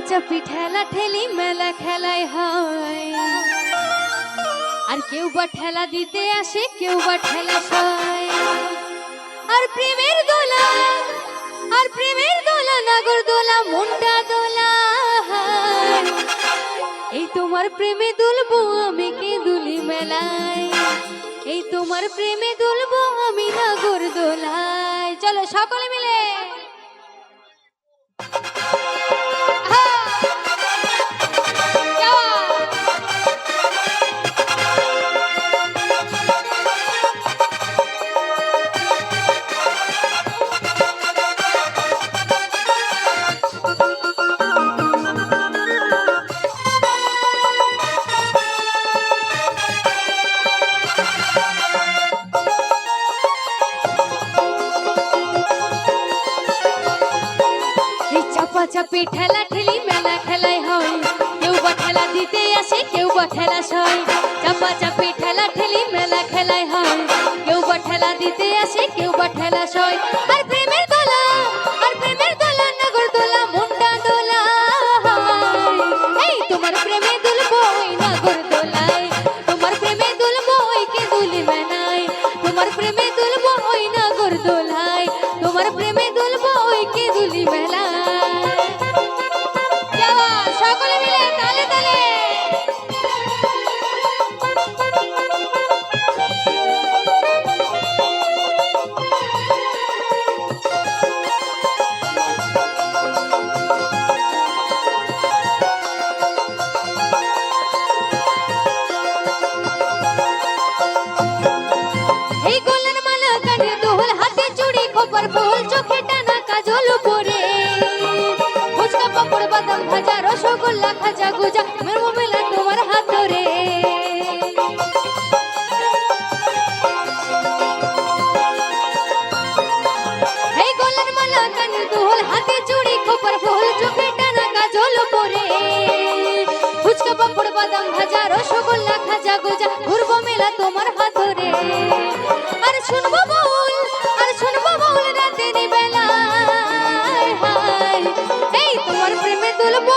চাপাচাপি ঠেলা ঠেলি মেলা খেলায় হয়। আর কেউ বা ঠেলা দিতে আসে, কেউ বা ঠেলা সয় আর প্রেমের দোলা, আর প্রেমের দোলা, নাগর দোলা, মুন্ডা দোলা এই তোমার প্রেমে দুলবো আমি কে দুলি মেলায়। এই তোমার প্রেমে দুলবো আমি নাগর দোলায়। চলো, সকলে বা চাপে ঠেলা ঠেলি, মেলা খেলায় হয়। কেউ বা খেলা দিতে আসে, কেউ বা খেলা সয়। চাপা চাপে ঠেলা ঠেলি, মেলা খেলায় হয়। কেউ বা ঠেলা দিতে আসে, কেউ বা ঠেলা সয়। আর প্রেমের দোলা, আর প্রেমের দোলা, নগর দোলা, মুন্ডা দোলা এই তোমার প্রেমে দুলবো ওই নাগর দোলায়। তোমার প্রেমে দুলবো ওই কে দুলি মেনায় তোমার প্রেমে দুলবো ওই নাগর দোলায়। তোমার প্রেমে দুল তোমার হাতরে আর শুনব বল আর শুনব বল রাতের বেলা এই তোমার প্রেমে তুলবো